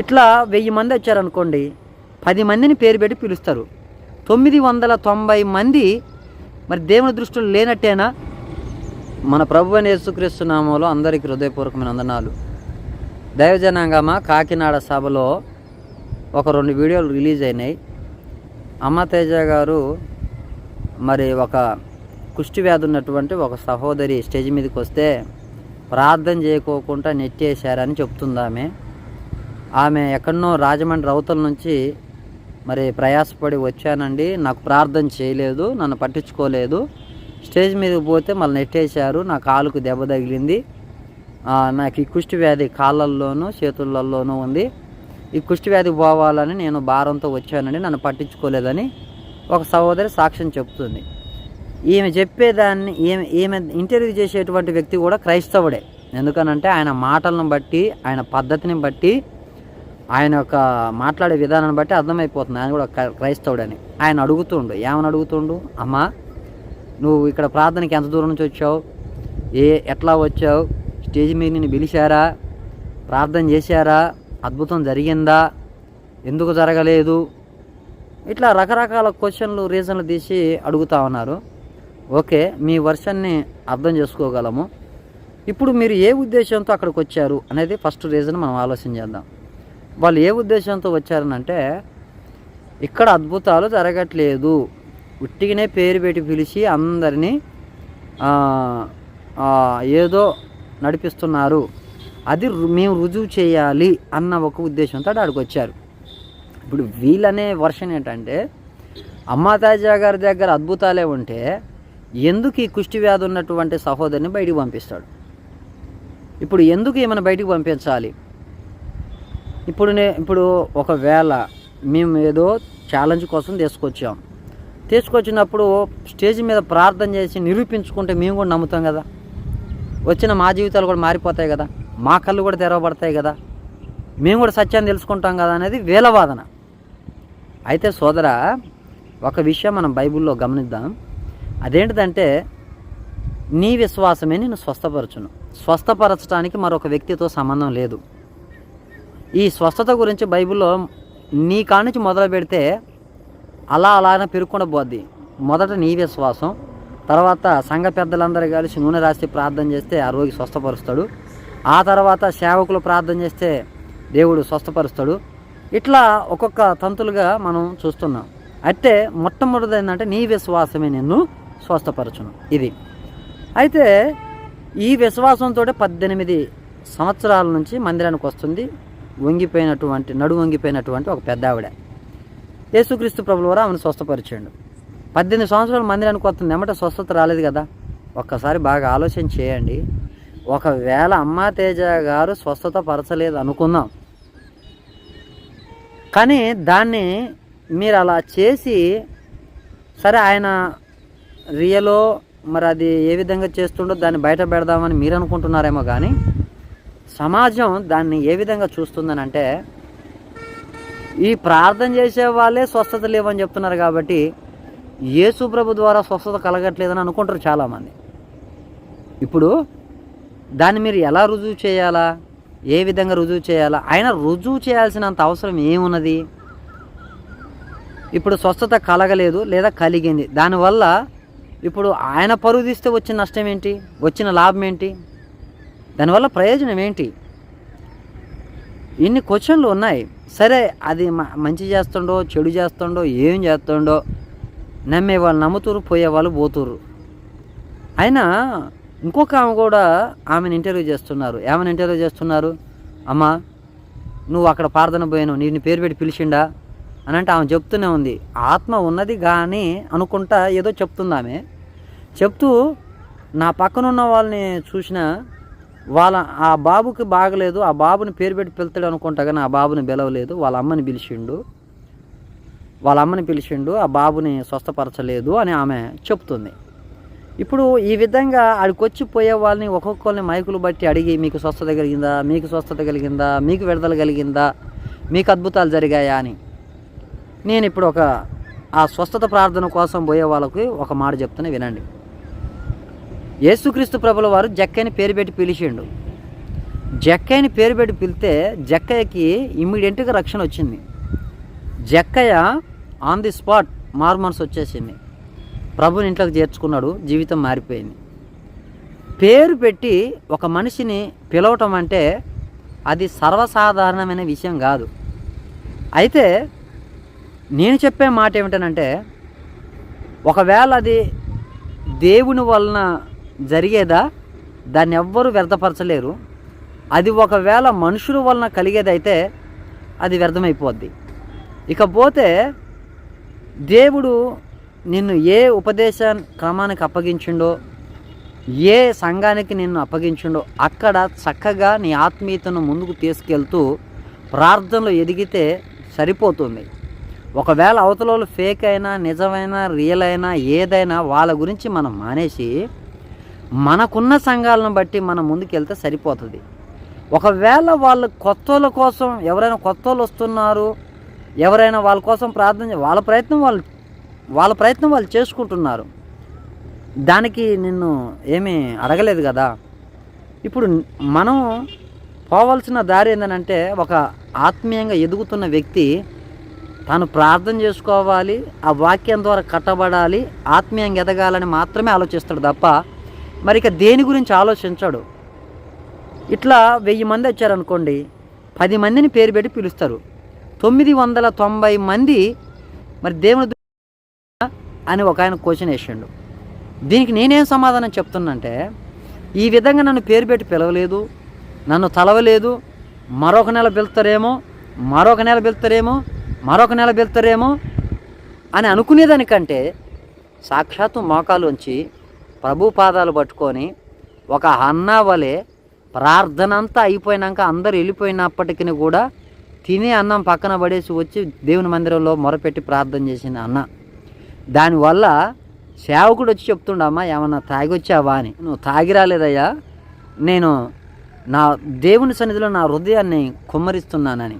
ఇట్లా వెయ్యి మంది వచ్చారనుకోండి పది మందిని పేరు పెట్టి పిలుస్తారు. తొమ్మిది వందల తొంభై మంది మరి దేవుని దృష్టిలో లేనట్టేనా? మన ప్రభు అని యేసుక్రీస్తు నామంలో అందరికీ హృదయపూర్వకమైన వందనాలు. దైవజనాంగమ కాకినాడ సభలో ఒక రెండు వీడియోలు రిలీజ్ అయినాయి. అమ్మతేజ గారు మరి ఒక కుష్టి వ్యాధి ఉన్నటువంటి ఒక సహోదరి స్టేజ్ మీదకి వస్తే ప్రార్థన చేయకోకుండా నెట్టేశారని చెప్తుందామే ఆమె ఎక్కడనో రాజమండ్రి రౌతల నుంచి మరి ప్రయాసపడి వచ్చానండి. నాకు ప్రార్థన చేయలేదు నన్ను పట్టించుకోలేదు. స్టేజ్ మీదకి పోతే మళ్ళీ నెట్టేశారు నా కాలుకు దెబ్బ తగిలింది. నాకు ఈ కుష్టి వ్యాధి కాళ్ళల్లోనూ చేతులలోనూ ఉంది. ఈ కుష్టి వ్యాధి పోవాలని నేను భారంతో వచ్చానండి నన్ను పట్టించుకోలేదని ఒక సహోదరి సాక్ష్యం చెప్తుంది. ఈమె చెప్పేదాన్ని ఈమె ఈమె ఇంటర్వ్యూ చేసేటువంటి వ్యక్తి కూడా క్రైస్తవుడే. ఎందుకనంటే ఆయన మాటలను బట్టి ఆయన పద్ధతిని బట్టి ఆయన యొక్క మాట్లాడే విధానాన్ని బట్టి అర్థమైపోతుంది. ఆయన కూడా క్రైస్తవుడని. ఆయన అడుగుతుండు ఏమని అడుగుతుండు అమ్మా నువ్వు ఇక్కడ ప్రార్థనకి ఎంత దూరం నుంచి వచ్చావు? ఏ ఎట్లా వచ్చావు? స్టేజ్ మీద నిన్ను పిలిచారా? ప్రార్థన చేశారా? అద్భుతం జరిగిందా? ఎందుకు జరగలేదు? ఇట్లా రకరకాల క్వశ్చన్లు రీజన్లు తీసి అడుగుతా ఉన్నారు. ఓకే మీ వర్షన్ని అర్థం చేసుకోగలము. ఇప్పుడు మీరు ఏ ఉద్దేశంతో అక్కడికి వచ్చారు అనేది ఫస్ట్ రీజన్ మనం ఆలోచన చేద్దాం. వాళ్ళు ఏ ఉద్దేశంతో వచ్చారనంటే ఇక్కడ అద్భుతాలు జరగట్లేదు. ఉట్టిగానే పేరు పెట్టి పిలిచి అందరినీ ఏదో నడిపిస్తున్నారు. అది మేము రుజువు చేయాలి అన్న ఒక ఉద్దేశంతో అక్కడికి వచ్చారు. ఇప్పుడు వీళ్ళనే వర్షన్ ఏంటంటే అమ్మాతాజా గారి దగ్గర అద్భుతాలే ఉంటే ఎందుకు ఈ కుష్టి వ్యాధి ఉన్నటువంటి సహోదరిని బయటికి పంపిస్తాడు? ఇప్పుడు ఎందుకు ఏమైనా బయటికి పంపించాలి? ఇప్పుడు నే ఇప్పుడు ఒకవేళ మేము ఏదో ఛాలెంజ్ కోసం తీసుకొచ్చాం. తీసుకొచ్చినప్పుడు స్టేజ్ మీద ప్రార్థన చేసి నిరూపించుకుంటే మేము కూడా నమ్ముతాం కదా. వచ్చిన మా జీవితాలు కూడా మారిపోతాయి కదా. మా కళ్ళు కూడా తెరవబడతాయి కదా. మేము కూడా సత్యాన్ని తెలుసుకుంటాం కదా అనేది వేలవాదన వాదన. అయితే సోదర ఒక విషయం మనం బైబిల్లో గమనిద్దాం. అదేంటిదంటే నీ విశ్వాసమే నేను స్వస్థపరచును. స్వస్థపరచడానికి మరొక వ్యక్తితో సంబంధం లేదు. ఈ స్వస్థత గురించి బైబిల్లో నీ కానించి మొదలు పెడితే అలా అలానే పెరుక్కుండా పోద్ది. మొదట నీ విశ్వాసం తర్వాత సంఘ పెద్దలందరూ కలిసి నూనె రాసి ప్రార్థన చేస్తే ఆ రోగి స్వస్థపరుస్తాడు. ఆ తర్వాత సేవకులు ప్రార్థన చేస్తే దేవుడు స్వస్థపరుస్తాడు. ఇట్లా ఒక్కొక్క తంతులుగా మనం చూస్తున్నాం. అయితే మొట్టమొదటి ఏంటంటే నీ విశ్వాసమే నిన్ను స్వస్థపరచును. ఇది. అయితే ఈ విశ్వాసంతో పద్దెనిమిది సంవత్సరాల నుంచి మందిరానికి వస్తుంది. వంగిపోయినటువంటి నడు వంగిపోయినటువంటి ఒక పెద్ద ఆవిడ. యేసుక్రీస్తు ప్రభుల వారు ఆమెను స్వస్థపరిచాడు. పద్దెనిమిది సంవత్సరాలు మందిరానికి వస్తుంది ఎమ్మట స్వస్థత రాలేదు కదా? ఒక్కసారి బాగా ఆలోచన చేయండి. ఒకవేళ అమ్మా తేజ గారు స్వస్థత పరచలేదు అనుకుందాం. కానీ దాన్ని మీరు అలా చేసి సరే ఆయన రియలో మరి అది ఏ విధంగా చేస్తుండో దాన్ని బయట పెడదామని మీరు అనుకుంటున్నారేమో కానీ సమాజం దాన్ని ఏ విధంగా చూస్తుందని అంటే ఈ ప్రార్థన చేసే వాళ్ళే స్వస్థత లేవని చెప్తున్నారు కాబట్టి యేసు ప్రభు ద్వారా స్వస్థత కలగట్లేదని అనుకుంటారు చాలామంది. ఇప్పుడు దాన్ని మీరు ఎలా రుజువు చేయాలా? ఏ విధంగా రుజువు చేయాలా? ఆయన రుజువు చేయాల్సినంత అవసరం ఏమున్నది? ఇప్పుడు స్వస్థత కలగలేదు లేదా కలిగింది. దానివల్ల ఇప్పుడు ఆయన పరువు తీస్తే వచ్చిన నష్టం ఏంటి? వచ్చిన లాభం ఏంటి? దానివల్ల ప్రయోజనం ఏంటి? ఇన్ని క్వశ్చన్లు ఉన్నాయి. సరే అది మంచి చేస్తుండో చెడు చేస్తుండో ఏం చేస్తుండో నమ్మే వాళ్ళు నమ్ముతురు పోయే వాళ్ళు పోతురు. అయినా ఇంకొక ఆమె కూడా ఆమెను ఇంటర్వ్యూ చేస్తున్నారు. ఏమని ఇంటర్వ్యూ చేస్తున్నారు? అమ్మా నువ్వు అక్కడ ప్రార్థన పోయాను నీ పేరు పెట్టి పిలిచిండా? అని అంటే ఆమె చెప్తూనే ఉంది. ఆత్మ ఉన్నది కానీ అనుకుంటా ఏదో చెప్తుంది ఆమె. చెప్తూ నా పక్కనున్న వాళ్ళని చూసిన వాళ్ళ ఆ బాబుకి బాగలేదు ఆ బాబుని పేరు పెట్టి పిలుతాడు అనుకుంటా కానీ ఆ బాబుని పిలవలేదు. వాళ్ళ అమ్మని పిలిచిండు. వాళ్ళ అమ్మని పిలిచిండు ఆ బాబుని స్వస్థపరచలేదు అని ఆమె చెప్తుంది. ఇప్పుడు ఈ విధంగా ఆడికొచ్చి పోయే వాళ్ళని ఒక్కొక్కరిని మైకులు బట్టి అడిగి మీకు స్వస్థత కలిగిందా? మీకు స్వస్థత కలిగిందా? మీకు విడుదల కలిగిందా? మీకు అద్భుతాలు జరిగాయా? అని. నేను ఇప్పుడు ఒక ఆ స్వస్థత ప్రార్థన కోసం పోయే వాళ్ళకి ఒక మాట చెప్తున్నా వినండి. యేసుక్రీస్తు ప్రభుల వారు జక్కని పేరు పెట్టి పిలిచిండు. జక్కయ్యని పేరు పెట్టి పిలితే జక్కయ్యకి ఇమ్మీడియట్గా రక్షణ వచ్చింది. జక్కయ్య ఆన్ ది స్పాట్ మారు మనసు వచ్చేసింది. ప్రభుని ఇంట్లోకి చేర్చుకున్నాడు జీవితం మారిపోయింది. పేరు పెట్టి ఒక మనిషిని పిలవటం అంటే అది సర్వసాధారణమైన విషయం కాదు. అయితే నేను చెప్పే మాట ఏమిటనంటే ఒకవేళ అది దేవుని వలన జరిగేదా? దాన్ని ఎవ్వరూ వ్యర్థపరచలేరు. అది ఒకవేళ మనుషుల వలన కలిగేదైతే అది వ్యర్థమైపోద్ది. ఇకపోతే దేవుడు నిన్ను ఏ ఉపదేశ క్రమానికి అప్పగించిండో ఏ సంఘానికి నిన్ను అప్పగించిండో అక్కడ చక్కగా నీ ఆత్మీయతను ముందుకు తీసుకెళ్తూ ప్రార్థనలో ఎదిగితే సరిపోతుంది. ఒకవేళ అవతల ఫేక్ అయినా నిజమైనా రియల్ అయినా ఏదైనా వాళ్ళ గురించి మనం మానేసి మనకున్న సంఘాలను బట్టి మనం ముందుకెళ్తే సరిపోతుంది. ఒకవేళ వాళ్ళు కొత్త వాళ్ళ కోసం ఎవరైనా కొత్త వాళ్ళు వస్తున్నారు ఎవరైనా వాళ్ళ కోసం ప్రార్థన వాళ్ళ ప్రయత్నం వాళ్ళు వాళ్ళ ప్రయత్నం వాళ్ళు చేసుకుంటున్నారు. దానికి నిన్ను ఏమీ అడగలేదు కదా? ఇప్పుడు మనం పోవాల్సిన దారి ఏంటంటే ఒక ఆత్మీయంగా ఎదుగుతున్న వ్యక్తి తాను ప్రార్థన చేసుకోవాలి ఆ వాక్యం ద్వారా కట్టబడాలి ఆత్మీయంగా ఎదగాలని మాత్రమే ఆలోచిస్తాడు తప్ప మరి ఇక దేని గురించి ఆలోచించాడు. ఇట్లా వెయ్యి మంది వచ్చారనుకోండి పది మందిని పేరు పెట్టి పిలుస్తారు. తొమ్మిది వందల తొంభై మంది మరి దేవుని అని ఒక ఆయన క్వశ్చన్ వేసిండు. దీనికి నేనేం సమాధానం చెప్తున్నంటే ఈ విధంగా నన్ను పేరు పెట్టి పిలవలేదు నన్ను తలవలేదు మరొక నెల పిలుస్తారేమో మరొక నెల పిలుస్తారేమో మరొక నెల పిలుస్తారేమో అని అనుకునేదానికంటే సాక్షాత్తు మోకాలుంచి ప్రభు పాదాలు పట్టుకొని ఒక అన్నా వలె ప్రార్థన అంతా అయిపోయినాక అందరు వెళ్ళిపోయినప్పటికీ కూడా తినే అన్నం పక్కన పడేసి వచ్చి దేవుని మందిరంలో మొరపెట్టి ప్రార్థన చేసింది అన్న. దానివల్ల సేవకుడు వచ్చి చెప్తుండమ్మా ఏమన్నా తాగొచ్చావా? అని. నువ్వు తాగి రాలేదయ్యా నేను నా దేవుని సన్నిధిలో నా హృదయాన్ని కుమ్మరిస్తున్నానని.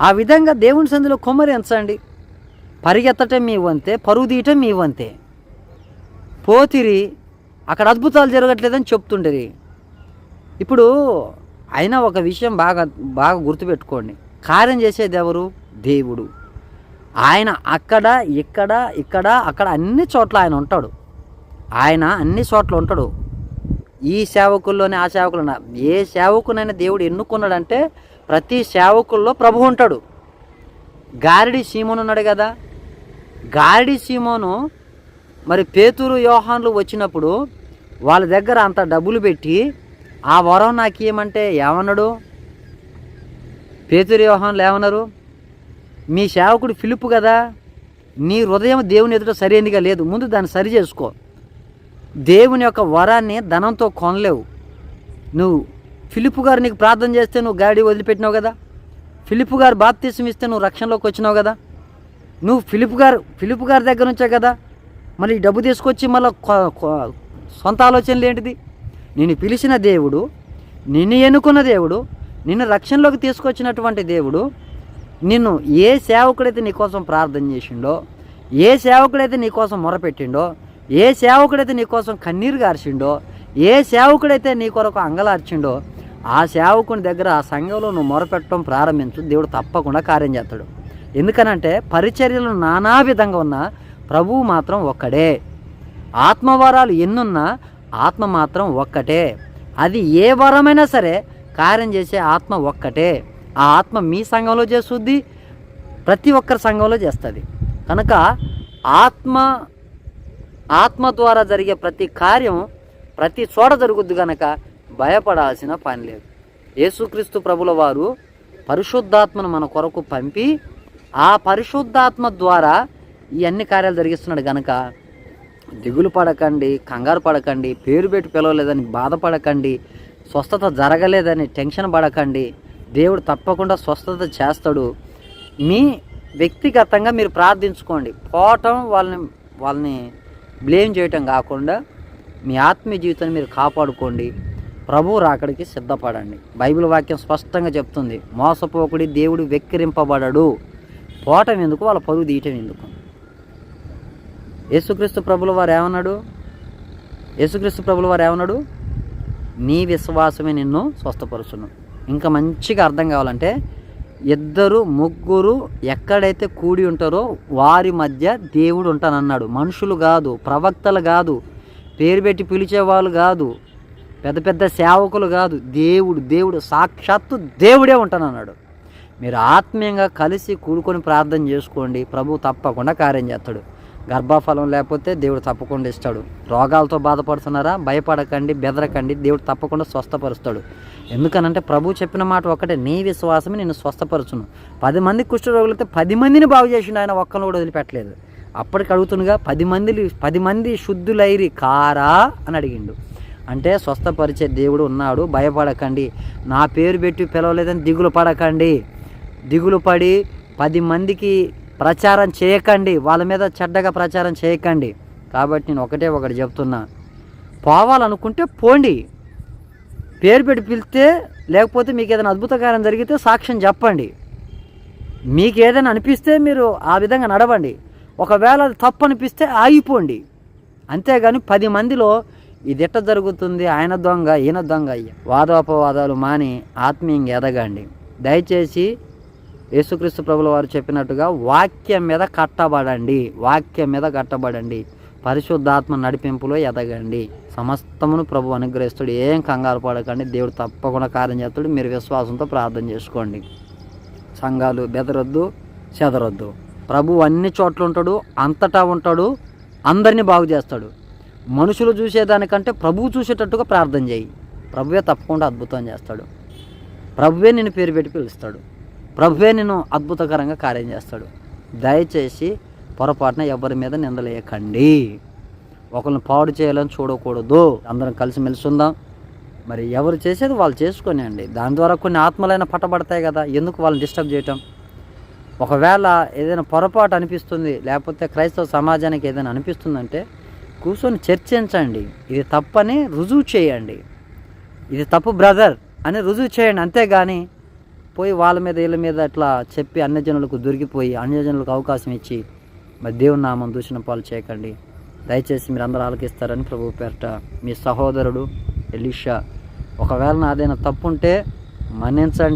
ఆ విధంగా దేవుని సన్నిధిలో కుమ్మరించండి పరిగెత్తటం మీ వంతే పరుగు తీయటం మీ వంతే పోతిరి అక్కడ అద్భుతాలు జరగట్లేదని చెప్తుండేది ఇప్పుడు అయినా ఒక విషయం బాగా బాగా గుర్తుపెట్టుకోండి. కార్యం చేసేది ఎవరు? దేవుడు. ఆయన అక్కడ ఇక్కడ ఇక్కడ అక్కడ అన్ని చోట్ల ఆయన ఉంటాడు. ఆయన అన్ని చోట్ల ఉంటాడు. ఈ సేవకుల్లోనే ఆ సేవకులు ఏ సేవకునైనా దేవుడు ఎన్నుకున్నాడంటే ప్రతి సేవకుల్లో ప్రభు ఉంటాడు. గారిడి సీమోను ఉన్నాడు కదా. గారిడి సీమోను మరి పేతురు యోహాన్లు వచ్చినప్పుడు వాళ్ళ దగ్గర అంత డబ్బులు పెట్టి ఆ వరం నాకు ఏమంటే ఏమన్నాడు? పేతురు యోహాన్లు ఏమన్నారు? మీ సేవకుడు ఫిలిప్ కదా? నీ హృదయం దేవుని ఎదుట సరైనదిగా లేదు. ముందు దాన్ని సరి చేసుకో. దేవుని యొక్క వరాన్ని ధనంతో కొనలేవు. నువ్వు ఫిలిప్ గారు నీకు ప్రార్థన చేస్తే నువ్వు గాడి వదిలిపెట్టినావు కదా? ఫిలిప్ గారు బాప్తీసం ఇస్తే నువ్వు రక్షణలోకి వచ్చినావు కదా? నువ్వు ఫిలిప్ గారు ఫిలిప్ గారి దగ్గర నుంచే కదా? మళ్ళీ ఈ డబ్బు తీసుకొచ్చి మళ్ళీ సొంత ఆలోచనలు ఏంటిది? నిన్ను పిలిచిన దేవుడు నిన్ను ఎన్నుకున్న దేవుడు నిన్ను రక్షణలోకి తీసుకొచ్చినటువంటి దేవుడు నిన్ను ఏ సేవకుడైతే నీకోసం ప్రార్థన చేసిండో ఏ సేవకుడైతే నీకోసం మొరపెట్టిండో ఏ సేవకుడైతే నీకోసం కన్నీరు గార్చిండో ఏ సేవకుడైతే నీ కొరకు అంగలార్చిండో ఆ సేవకుని దగ్గర ఆ సంఘంలో నువ్వు మొరపెట్టడం ప్రారంభించు. దేవుడు తప్పకుండా కార్యం చేస్తాడు. ఎందుకనంటే పరిచర్యలు నానా విధంగా ఉన్న ప్రభువు మాత్రం ఒక్కడే. ఆత్మవరాలు ఎన్నున్నా ఆత్మ మాత్రం ఒక్కటే. అది ఏ వరమైనా సరే కార్యం చేసే ఆత్మ ఒక్కటే. ఆ ఆత్మ మీ సంఘంలో చేస్తుంది ప్రతి ఒక్కరి సంఘంలో చేస్తుంది. కనుక ఆత్మ ఆత్మ ద్వారా జరిగే ప్రతి కార్యం ప్రతి చోట జరుగుద్ది కనుక భయపడాల్సిన పని లేదు. యేసుక్రీస్తు ప్రభుల వారు పరిశుద్ధాత్మను మన కొరకు పంపి ఆ పరిశుద్ధాత్మ ద్వారా ఈ అన్ని కార్యాలు జరిగిస్తున్నాడు కనుక దిగులు పడకండి కంగారు పడకండి పేరు పెట్టి పిలవలేదని బాధపడకండి స్వస్థత జరగలేదని టెన్షన్ పడకండి దేవుడు తప్పకుండా స్వస్థత చేస్తాడు. మీ వ్యక్తిగతంగా మీరు ప్రార్థించుకోండి. పోవటం వాళ్ళని వాళ్ళని బ్లేమ్ చేయటం కాకుండా మీ ఆత్మీయ జీవితాన్ని మీరు కాపాడుకోండి. ప్రభు రాకడికి సిద్ధపడండి. బైబిల్ వాక్యం స్పష్టంగా చెప్తుంది మోసపోకుడి దేవుడు వెక్కిరింపబడడు. పోవటం ఎందుకు? వాళ్ళ పరుగు తీయటం ఎందుకు? యేసుక్రీస్తు ప్రభుల వారు ఏమన్నాడు యేసుక్రీస్తు ప్రభుల వారు ఏమన్నాడు నీ విశ్వాసమే నిన్ను స్వస్థపరుచును. ఇంకా మంచిగా అర్థం కావాలంటే ఇద్దరు ముగ్గురు ఎక్కడైతే కూడి ఉంటారో వారి మధ్య దేవుడు ఉంటానన్నాడు. మనుషులు కాదు ప్రవక్తలు కాదు పేరు పెట్టి పిలిచేవాళ్ళు కాదు పెద్ద పెద్ద సేవకులు కాదు. దేవుడు దేవుడు సాక్షాత్తు దేవుడే ఉంటానన్నాడు. మీరు ఆత్మీయంగా కలిసి కూడుకొని ప్రార్థన చేసుకోండి. ప్రభు తప్పకుండా కార్యం చేస్తాడు. గర్భఫలం లేకపోతే దేవుడు తప్పకుండా ఇస్తాడు. రోగాలతో బాధపడుతున్నారా? భయపడకండి బెదరకండి. దేవుడు తప్పకుండా స్వస్థపరుస్తాడు. ఎందుకనంటే ప్రభు చెప్పిన మాట ఒకటే నీ విశ్వాసమే నేను స్వస్థపరచును. పది మంది కుష్ఠరోగులతో పది మందిని బాగు చేసిండు ఆయన ఒక్కను కూడా వదిలిపెట్టలేదు. అప్పటికి అడుగుతుండగా పది మంది పది మంది శుద్ధులైరి కారా అని అడిగిండు. అంటే స్వస్థపరిచే దేవుడు ఉన్నాడు భయపడకండి. నా పేరు పెట్టి పిలవలేదని దిగులు పడకండి. దిగులు పడి పది మందికి ప్రచారం చేయకండి. వాళ్ళ మీద చెడ్డగా ప్రచారం చేయకండి. కాబట్టి నేను ఒకటే ఒకటి చెప్తున్నా. పోవాలనుకుంటే పోండి. పేరు పెట్టి పిలిస్తే లేకపోతే మీకు ఏదైనా అద్భుతకారం జరిగితే సాక్ష్యం చెప్పండి. మీకు ఏదైనా అనిపిస్తే మీరు ఆ విధంగా నడవండి. ఒకవేళ అది తప్పు అనిపిస్తే ఆగిపోండి. అంతేగాని పది మందిలో ఇది ఎట్ట జరుగుతుంది? ఆయన దొంగ ఈయన దొంగ వాదోపవాదాలు మాని ఆత్మీయంగా ఎదగండి. దయచేసి యేసుక్రీస్తు ప్రభుల వారు చెప్పినట్టుగా వాక్యం మీద కట్టబడండి. వాక్యం మీద కట్టబడండి. పరిశుద్ధాత్మ నడిపింపులో ఎదగండి. సమస్తమును ప్రభు అనుగ్రహిస్తాడు. ఏం కంగారు పడకండి. దేవుడు తప్పకుండా కార్యం చేస్తాడు. మీరు విశ్వాసంతో ప్రార్థన చేసుకోండి. సంఘాలు బెదరొద్దు చెదరొద్దు. ప్రభు అన్ని చోట్ల ఉంటాడు అంతటా ఉంటాడు అందరినీ బాగు చేస్తాడు. మనుషులు చూసేదానికంటే ప్రభువు చూసేటట్టుగా ప్రార్థన చేయి. ప్రభువే తప్పకుండా అద్భుతం చేస్తాడు. ప్రభువే నేను పేరు పెట్టి పిలుస్తాడు. ప్రభువే నేను అద్భుతకరంగా కార్యం చేస్తాడు. దయచేసి పొరపాటున ఎవరి మీద నిందలేయకండి. ఒకరిని పాడు చేయాలని చూడకూడదు. అందరం కలిసిమెలిసి ఉందాం. మరి ఎవరు చేసేది వాళ్ళు చేసుకొని అండి. దాని ద్వారా కొన్ని ఆత్మలైన పట్టబడతాయి కదా. ఎందుకు వాళ్ళని డిస్టర్బ్ చేయటం? ఒకవేళ ఏదైనా పొరపాటు అనిపిస్తుంది లేకపోతే క్రైస్తవ సమాజానికి ఏదైనా అనిపిస్తుందంటే కూర్చొని చర్చించండి. ఇది తప్పని రుజువు చేయండి. ఇది తప్పు బ్రదర్ అని రుజువు చేయండి అంతేగాని పోయి వాళ్ళ మీద వీళ్ళ మీద అట్లా చెప్పి అన్యజనులకు దొరికిపోయి అన్యజనులకు అవకాశం ఇచ్చి మరి దేవుని నామం దూషణ పాలు చేయకండి. దయచేసి మీరు అందరూ ఆలకిస్తారని ప్రభు పేరట మీ సహోదరుడు ఎలీషా ఒకవేళ నాదైనా తప్పు ఉంటే మన్నించండి.